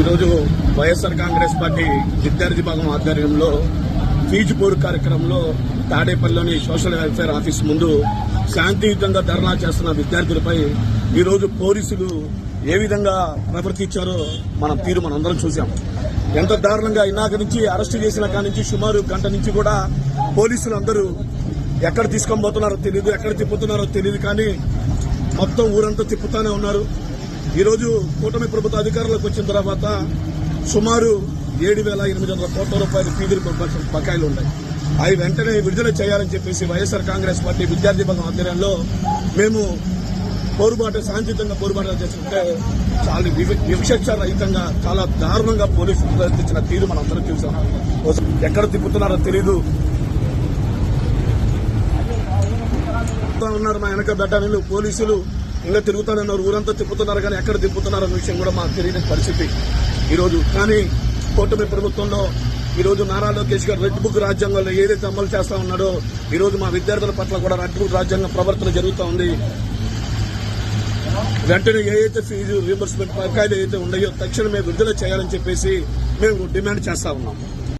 ఈరోజు వైఎస్ఆర్ కాంగ్రెస్ పార్టీ విద్యార్థి భాగం ఆధ్వర్యంలో ఫీజు పోరు కార్యక్రమంలో తాడేపల్లిలోని సోషల్ వెల్ఫేర్ ఆఫీస్ ముందు శాంతియుతంగా ధర్నా చేస్తున్న విద్యార్థులపై ఈరోజు పోలీసులు ఏ విధంగా ప్రవర్తించారో మనం తీరు మనందరం చూసాం ఎంత దారుణంగా ఇన్నాక నుంచి అరెస్ట్ చేసిన కాడి నుంచి సుమారు గంట నుంచి కూడా పోలీసులు అందరూ ఎక్కడ తీసుకొని పోతున్నారో తెలియదు ఎక్కడ తిప్పుతున్నారో తెలియదు కానీ మొత్తం ఊరంతా తిప్పుతానే ఉన్నారు. ఈరోజు కూటమి ప్రభుత్వ అధికారంలోకి వచ్చిన తర్వాత సుమారు ఏడు వేల ఎనిమిది వందల కోట్ల రూపాయలు ఫీజులు బకాయిలు ఉన్నాయి. అవి వెంటనే విడుదల చేయాలని చెప్పేసి వైఎస్ఆర్ కాంగ్రెస్ పార్టీ విద్యార్థి భాగం ఆధ్వర్యంలో మేము పోరుబాటు శాంతియుతంగా పోరుబాటు చేస్తుంటే చాలా వివక్ష రహితంగా చాలా దారుణంగా పోలీసులు ప్రవర్తించిన తీరు మనం చూసాం. ఎక్కడ తిప్పుతున్నారో తెలీదు. ఉన్నారు మా వెనక బెడ్డాలు పోలీసులు ఇంకా తిరుగుతానన్నారు ఊరంతా తిప్పుతున్నారు కానీ ఎక్కడ తిప్పుతున్నారు అన్న విషయం కూడా మాకు తెలియని పరిస్థితి ఈరోజు. కానీ కూటమి ప్రభుత్వంలో ఈరోజు నారా లోకేష్ గారు రెడ్ బుక్ రాజ్యాంగంలో ఏదైతే అమలు చేస్తా ఉన్నాడో ఈరోజు మా విద్యార్థుల పట్ల కూడా రెడ్ బుక్ రాజ్యాంగం ప్రవర్తన జరుగుతూ ఉంది. వెంటనే ఏదైతే ఫీజు రీంబర్స్మెంట్ బకాయిలు ఏదైతే ఉన్నాయో తక్షణమే విడుదల చేయాలని చెప్పేసి మేము డిమాండ్ చేస్తా ఉన్నాము